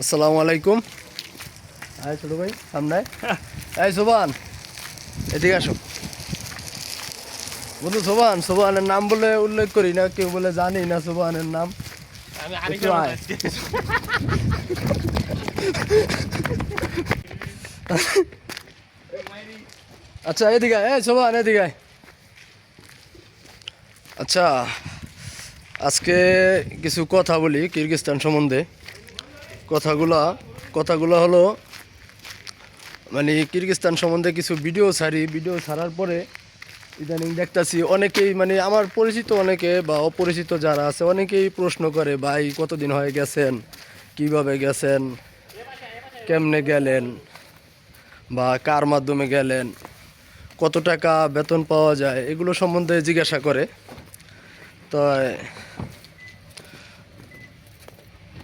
আসসালামু আলাইকুম। আয় ছোট ভাই সামনে এই সোবান এদিকে আসো। বন্ধু সোবান সোবানের নাম বলে উল্লেখ করি না কেউ বলে জানি না সোবানের নাম। আচ্ছা এদিকে এই সোবান এদিকে আচ্ছা আজকে কিছু কথা বলি কিরগিস্তান সম্বন্ধে। কথাগুলা, কথাগুলো হলো মানে কিরগিস্তান সম্বন্ধে কিছু ভিডিও ছাড়ি। ভিডিও ছাড়ার পরে ইদানিং দেখতাছি অনেকেই মানে আমার পরিচিত অনেকে বা অপরিচিত যারা আছে, অনেকেই প্রশ্ন করে, ভাই, কতদিন হয়ে গেছেন? কীভাবে গেছেন? কেমনে গেলেন? বা কার মাধ্যমে গেলেন? কত টাকা বেতন পাওয়া যায়? এগুলো সম্বন্ধে জিজ্ঞাসা করে। তো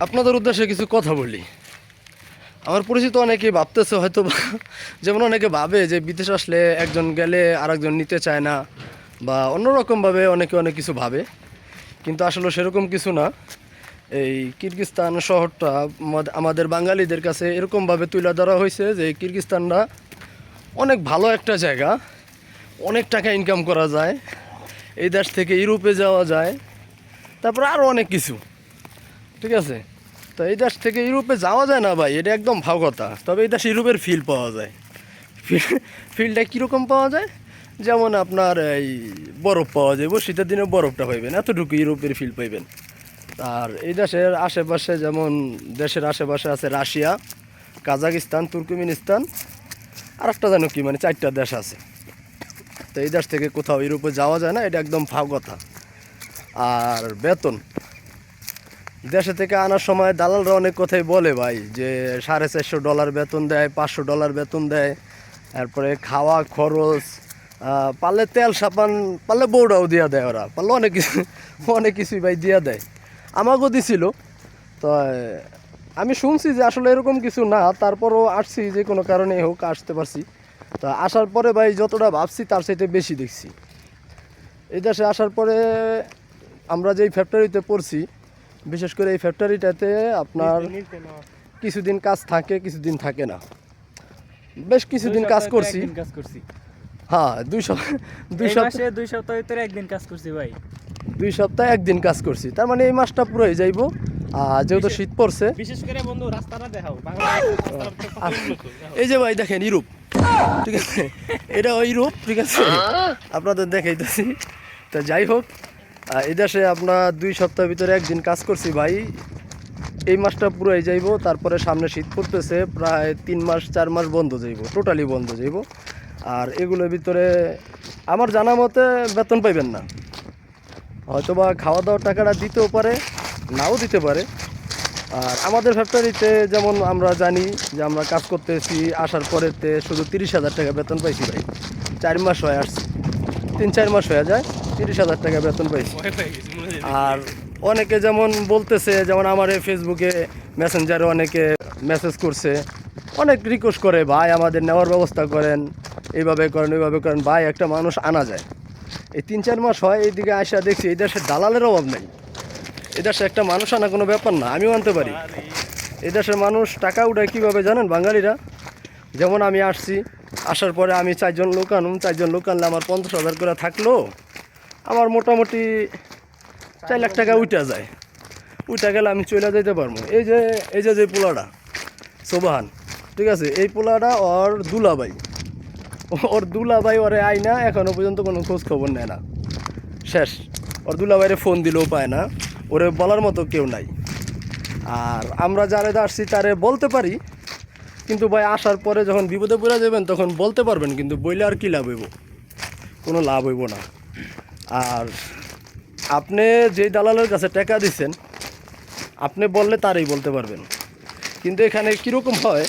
আপনাদের উদ্দেশ্যে কিছু কথা বলি। আমার পরিচিত অনেকেই ভাবতেছে হয়তো যেমন অনেকে ভাবে যে বিদেশ আসলে একজন গেলে আরেকজন নিতে চায় না, বা অন্যরকমভাবে অনেকে অনেক কিছু ভাবে। কিন্তু আসলে সেরকম কিছু না। এই কিরগিস্তান শহরটা আমাদের বাঙালিদের কাছে এরকমভাবে তুলে ধরা হয়েছে যে কিরগিস্তানটা অনেক ভালো একটা জায়গা, অনেক টাকা ইনকাম করা যায়, এই দেশ থেকে ইউরোপে যাওয়া যায়, তারপরে আরও অনেক কিছু। ঠিক আছে? তো এই দেশ থেকে ইউরোপে যাওয়া যায় না ভাই, এটা একদম ভাও কথা। তবে এই দেশ ইউরোপের ফিল পাওয়া যায়। ফিলটা কীরকম পাওয়া যায়? যেমন আপনার এই বরফ পাওয়া যাবে শীতের দিনে বরফটা পাইবেন, এতটুকু ইউরোপের ফিল পাইবেন। আর এই দেশের আশেপাশে যেমন, দেশের আশেপাশে আছে রাশিয়া, কাজাকিস্তান, তুর্কমেনিস্তান আর একটা জানো কি মানে চারটা দেশ আছে। তো এই দেশ থেকে কোথাও ইউরোপে যাওয়া যায় না, এটা একদম ফাও কথা। আর বেতন দেশে থেকে আনার সময় দালালরা অনেক কথাই বলে ভাই, যে সাড়ে চারশো ডলার বেতন দেয়, পাঁচশো ডলার বেতন দেয়, তারপরে খাওয়া খরচ পারলে তেল সাবান, পারলে বউটাও দিয়া দেয় ওরা, পারলে অনেক কিছু, অনেক কিছুই ভাই দিয়া দেয়। আমাকেও দিছিল, তো, আমি শুনছি যে আসলে এরকম কিছু না, তারপরও আসছি যে কোনো কারণে হোক, আসতে পারছি। তো আসার পরে ভাই যতটা ভাবছি তার চাইতে বেশি দেখছি। এই দেশে আসার পরে আমরা যেই ফ্যাক্টরিতে পড়ছি বিশেষ করে এই ফ্যাক্টরিটাতে আপনার কিছুদিন কাজ থাকে কিছুদিন থাকে না। বেশ কিছুদিন কাজ করছি। কাজ করছি। হ্যাঁ দুই সপ্তাহ দুই সপ্তাহ দুই সপ্তাহ ভিতরে একদিন কাজ করছি ভাই। দুই সপ্তাহে একদিন কাজ করছি। তার মানে এই মাসটা পুরোই যাইব। আর যেহেতু শীত পড়ছে বিশেষ করে বন্ধু রাস্তাটা দেখাও। এই যে ভাই দেখেন ইউরোপ। ঠিক আছে? এটা ওই ইউরোপ ঠিক আছে? আপনাদের দেখাইতেছি। তো যাই হোক এই দেশে আপনার দুই সপ্তাহের ভিতরে একদিন কাজ করছি ভাই। এই মাসটা পুরোই যাইব, তারপরে সামনে শীত পড়তেছে, প্রায় তিন মাস, চার মাস বন্ধ যাইব, টোটালি বন্ধ যাইব। আর এগুলোর ভিতরে আমার জানা মতে বেতন পাইবেন না। হয়তোবা খাওয়া দাওয়ার টাকাটা দিতেও পারে, নাও দিতে পারে। আর আমাদের ফ্যাক্টরিতে যেমন আমরা জানি যে আমরা কাজ করতেছি, আসার পরেতে শুধু তিরিশ হাজার টাকা বেতন পাইছি ভাই। চার মাস হয়ে আসছে, তিন, চার মাস হয়ে যায়। তিরিশ হাজার টাকা বেতন পাইছি। আর অনেকে যেমন বলতেছে যেমন আমার এই ফেসবুকে মেসেঞ্জারে অনেকে মেসেজ করছে অনেক রিকোয়েস্ট করে ভাই আমাদের নেওয়ার ব্যবস্থা করেন এইভাবে করেন ওইভাবে করেন। ভাই একটা মানুষ আনা যায়। এই তিন চার মাস হয় এইদিকে আসা দেখছি এই দেশে দালালের অভাব নেই। এই দেশে একটা মানুষ আনা কোনো ব্যাপার না আমিও আনতে পারি। এই দেশের মানুষ টাকা উঠায় কীভাবে জানেন বাঙালিরা? যেমন আমি আসছি আসার পরে আমি চারজন লোক আনুম চারজন লোক আনলে আমার পঞ্চাশ হাজার করে থাকল। আমার মোটামুটি চার লাখ টাকা উঠা যায়। উঠা গেলে আমি চলে যেতে পারব। এই যে এই যে যে পোলাটা, সোবাহান, ঠিক আছে? এই পোলাটা ওর দুলাবাই ওর দুলাবাই ওরে আইনা এখনও পর্যন্ত কোনো খোঁজ খবর নেয় না। শেষ। ওর দুলাবাইরে ফোন দিলেও পায় না। ওরে বলার মতো কেউ নাই। আর আমরা যারে আসছি তারে বলতে পারি, কিন্তু ভাই আসার পরে যখন বিপদে পড়ে যাবেন তখন বলতে পারবেন, কিন্তু বইলে আর কী লাভ হইব? কোনো লাভ হইব না। আর আপনি যেই দালালের কাছে টাকা দিচ্ছেন আপনি বললে তারই বলতে পারবেন। কিন্তু এখানে কীরকম হয়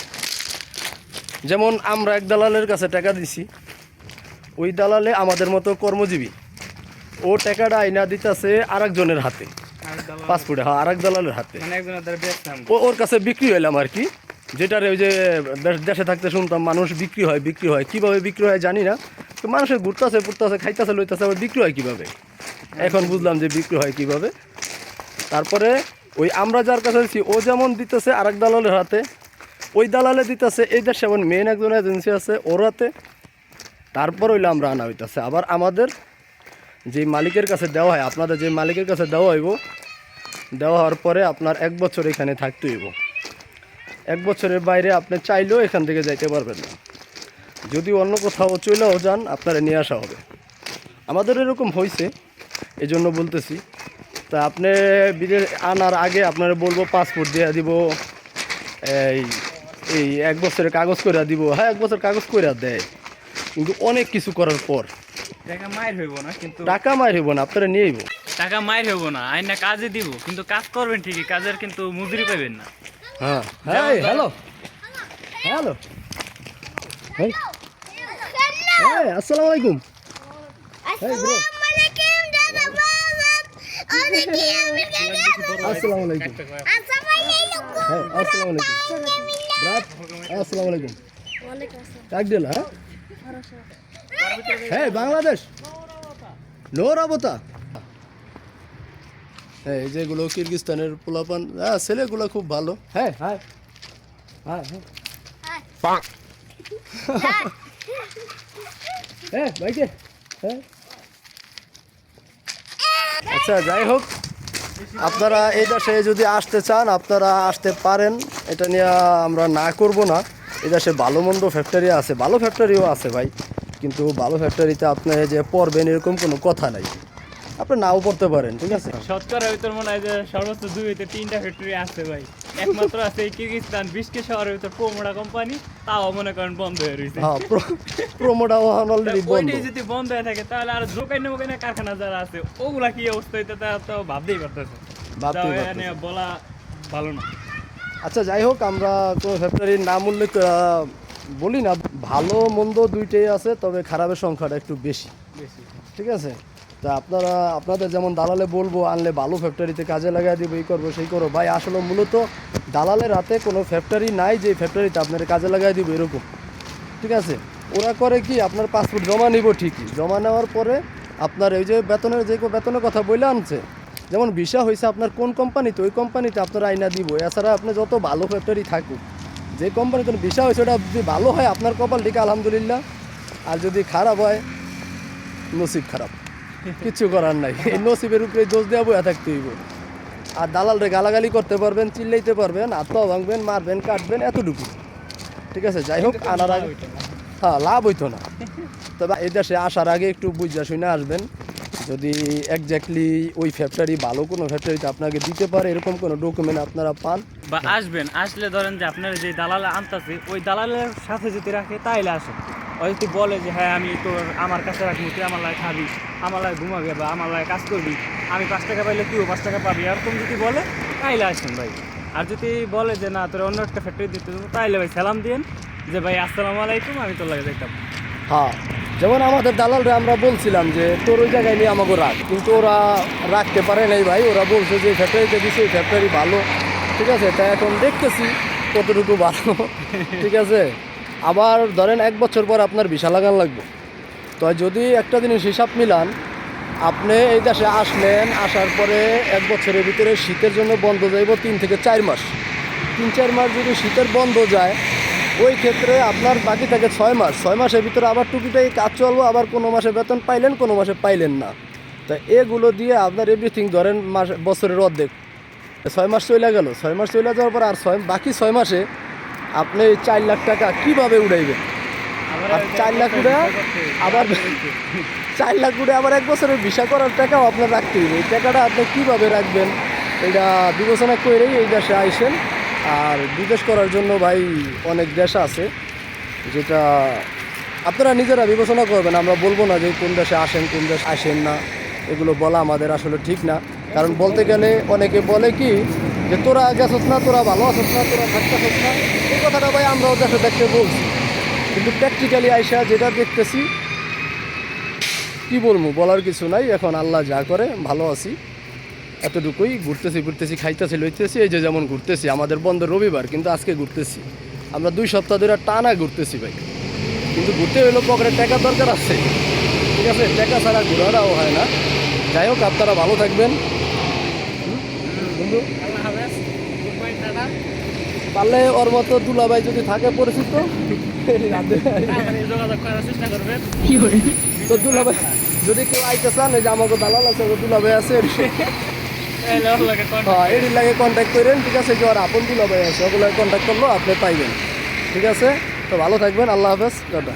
যেমন আমরা এক দালালের কাছে টাকা দিছি ওই দালালে আমাদের মতো কর্মজীবী ও টাকাটা আইনা দিতেছে আরেকজনের হাতে আর পাসপোর্টে হ্যাঁ আরেক দালালের হাতে। মানে ও ওর কাছে বিক্রি হইলাম আর কি যেটার ওই যে দেশ- দেশে থাকতে শুনতাম মানুষ বিক্রি হয় বিক্রি হয় কীভাবে বিক্রি হয় জানি না তো মানুষের ঘুরতেছে ফুরতেছে খাইতেছে লইতেছে আবার বিক্রি হয় কীভাবে? এখন বুঝলাম যে বিক্রি হয় কীভাবে। তারপরে ওই আমরা যার কাছে আছি ও যেমন দিতেছে আরেক দালালের হাতে ওই দালালে দিতেছে এই দেশে এমন মেন একজন এজেন্সি আছে ওর হাতে। তারপর হইলে আমরা আনা হইতেছে। আবার আমাদের যে মালিকের কাছে দেওয়া হয় আপনাদের যে মালিকের কাছে দেওয়া হইব দেওয়া হওয়ার পরে আপনার এক বছর এখানে থাকতে হইব। এক বছরের বাইরে আপনি চাইলেও এখান থেকে যাইতে পারবেন না। যদি অন্য কোথাও চলেও যান আপনারা নিয়ে আসা হবে। আমাদের এরকম হয়েছে এই জন্য বলতেছি। তা আপনি বিদেশ আনার আগে আপনারা বলব পাসপোর্ট দিয়ে দিব এই এই এক বছরের কাগজ করে দিব। হ্যাঁ এক বছর কাগজ করে দেয়। কিন্তু অনেক কিছু করার পর। টাকা মায়ের হইব না কিন্তু টাকা মার হইব না আপনারা নিয়ে আইব। টাকা মায়ের হইব না আইনা কাজে দিব। কিন্তু কাজ করবেন ঠিকই কাজের কিন্তু মজুরি পাবেন না। হ্যাঁ। হ্যাঁ হ্যালো। হ্যালো। হ্যাঁ হ্যাঁ আসসালামু আলাইকুম। আসসালামু আলাইকুম হ্যাঁ আসসালামু আলাইকুম। আসসালামু আলাইকুম। হ্যাঁ? হ্যাঁ বাংলাদেশ। নোরাবতা হ্যাঁ এই যেগুলো কিরগিস্তানের পোলাপান। হ্যাঁ ছেলেগুলো খুব ভালো। হ্যাঁ হ্যাঁ। হ্যাঁ হ্যাঁ। হ্যাঁ ভাইকে হ্যাঁ। আচ্ছা যাই হোক, আপনারা এই দেশে যদি আসতে চান, আপনারা আসতে পারেন। এটা নিয়ে আমরা না করব না। এই দেশে ভালো মন্দ ফ্যাক্টরি আছে। ভালো ফ্যাক্টরিও আছে ভাই। কিন্তু ভালো ফ্যাক্টরিতে আপনি যে পড়বেন, এরকম কোনো কথা নাই। আপনি নাও পড়তে পারেন ঠিক আছে? শতকরা ভিতর মনে হয় যে সর্বোচ্চ দুই হইতে তিনটা ফ্যাক্টরি আছে ভাই। একমাত্র আছে এই কিরগিস্তান বিশকে শহরের ভিতর পোমড়া কোম্পানি তাও মনে করেন বন্ধ হয়ে রয়েছে হ্যাঁ প্রোমোটা অলরেডি বন্ধ ওইটাই যদি বন্ধ হয়ে থাকে তাহলে আর দোকানে মোকানে কারখানা যারা আছে ওগুলা কি অবস্থা হইতে তারা তো ভাবতেই পারতেছে ভাবতেই পারতেছে। বলা ভালো না। আচ্ছা যাই হোক আমরা কোনো ফ্যাক্টরির নাম উল্লেখ বলি না ভালো মন্দ দুইটাই আছে তবে খারাপের সংখ্যাটা একটু বেশি। বেশি। ঠিক আছে? তা আপনারা, আপনাদের যেমন দালালে বলব, আনলে ভালো ফ্যাক্টরিতে কাজে লাগাই দিব, এই করব, সেই করব। ভাই, আসলে মূলত দালালের হাতে কোনো ফ্যাক্টরি নাই যে ফ্যাক্টরিতে আপনার কাজে লাগাই দিব, এরকম। ঠিক আছে? ওরা করে কি, আপনার পাসপোর্ট জমা নিব ঠিকই। জমা নেওয়ার পরে আপনার এই যে বেতনের যে বেতনের কথা বলে আনছে, যেমন ভিসা হয়েছে আপনার কোন কোম্পানিতে ওই কোম্পানিতে আপনার আইনা দিব। এছাড়া আপনি যত ভালো ফ্যাক্টরি থাকুক, যে কোম্পানিতে ভিসা হয়েছে ওটা যদি ভালো হয়, আপনার কপাল ঠিক, আলহামদুলিল্লাহ। আর যদি খারাপ হয়, নসিব খারাপ। কিচ্ছু করার নাই। এই নসিবের উপরে দোষ দেওয়া বইয়া থাকতে হইব। আর দালালরে গালাগালি করতে পারবেন চিল্লাইতে পারবেন আত্মাও ভাঙবেন মারবেন কাটবেন এতটুকু। ঠিক আছে? যাই হোক আনার আগে হ্যাঁ লাভ হইতো না। তবে এই দেশে আসার আগে একটু বুঝা শুনে আসবেন। যদি একজাক্টলি ওই ফ্যাক্টরি ভালো কোনো ফ্যাক্টরিতে আপনাকে দিতে পারে এরকম কোনো ডকুমেন্ট আপনারা পান। বা আসবেন আসলে ধরেন যে আপনার যে দালালে আনতেছে ওই দালালের সাথে যদি রাখে তাইলে আসেন ও যদি বলে যে হ্যাঁ আমি তোর, আমার কাছে রাখবি, তুই আমার লাগে খাবি আমার লাগে ঘুমাবি, বা আমার লাগে কাজ করবি, আমি পাঁচ টাকা পাইলে তুইও পাঁচ টাকা পাবি। এরকম যদি বলে, তাইলে আসেন ভাই। আর যদি বলে যে, না, তোর অন্য একটা ফ্যাক্টরি দিতে দেবো, তাইলে ভাই সালাম দিয়েন যে, ভাই, আসসালামু আলাইকুম, আমি তোর লাগে দেখতাম হ্যাঁ যেমন আমাদের দালালরে আমরা বলছিলাম যে, তোর ওই জায়গায় নিয়ে আমাকে রাখ। কিন্তু ওরা রাখতে পারে নাই ভাই। ওরা বলছে যে ফ্যাক্টরিতে দিছে ফ্যাক্টরি ভালো। ঠিক আছে তাই এখন দেখতেছি কতটুকু ভালো। ঠিক আছে? আবার ধরেন এক বছর পর আপনার ভিসা লাগান লাগবে। তো যদি একটা জিনিস হিসাব মিলান, আপনি এই দেশে আসলেন, আসার পরে এক বছরের ভিতরে শীতের জন্য বন্ধ যাইব তিন থেকে চার মাস। তিন, চার মাস যদি শীতের বন্ধ যায়, ওই ক্ষেত্রে আপনার বাকি থাকে ছয় মাস। ছয় মাসের ভিতরে আবার টুকিটাই কাজ চলবো, আবার কোনো মাসে বেতন পাইলেন, কোনো মাসে পাইলেন না। তা এগুলো দিয়ে আপনার এভরিথিং ধরেন মাস বছরের অর্ধেক। ছয় মাস চলে গেল। ছয় মাস চলে যাওয়ার পর আর ছয় বাকি ছয় মাসে আপনি এই চার লাখ টাকা কীভাবে উড়াইবেন? আর চার লাখ উড়ে আবার চার লাখ উড়ে আবার এক বছরের ভিসা করার টাকাও আপনার রাখতে হবে এই টাকাটা আপনি কীভাবে রাখবেন? এটা বিবেচনা করেই এই দেশে আইসেন। আর বিদেশ করার জন্য ভাই অনেক দেশ আছে যেটা আপনারা নিজেরা বিবেচনা করবেন। আমরা বলব না যে কোন দেশে আসেন কোন দেশে আসেন না। এগুলো বলা আমাদের আসলে ঠিক না। কারণ বলতে গেলে অনেকে বলে কি যে তোরা গেছস না, তোরা ভালো আছস না, তোরা থাকতেছস না, এই কথাটা ভাই আমরাও দেশে দেখতে বলছি। কিন্তু প্র্যাকটিক্যালি আইসা যেটা দেখতেছি, কি বলব, বলার কিছু নাই, এখন আল্লাহ যা করে, ভালো আছি। এতটুকুই ঘুরতেছি ঘুরতেছি, খাইতেছি, লইতেছি, এই যে যেমন ঘুরতেছি, আমাদের বন্ধ রবিবার, কিন্তু আজকে ঘুরতেছি। আমরা দুই সপ্তাহ ধরে টানা ঘুরতেছি ভাই। কিন্তু ঘুরতে হইল পকেটে টাকা দরকার আছে। ঠিক আছে, টাকা ছাড়া ঘোরাটাও হয় না। যাই হোক, আপনারা ভালো থাকবেন? পারলে ওর মতো দুলাভাই যদি থাকে পরিচিত তো দুলাভাই যদি কেউ আইতে চান এই যে আমাকে দালাল আছে দুলা দুলাভাই আছে এর হ্যাঁ এটির লাগে কন্ট্যাক্ট করেন ঠিক আছে যে ওর আপন দুলাভাই আছে ওগুলো কন্ট্যাক্ট করল আপনি পাইবেন। ঠিক আছে? তো ভালো থাকবেন আল্লাহ হাফেজ টাটা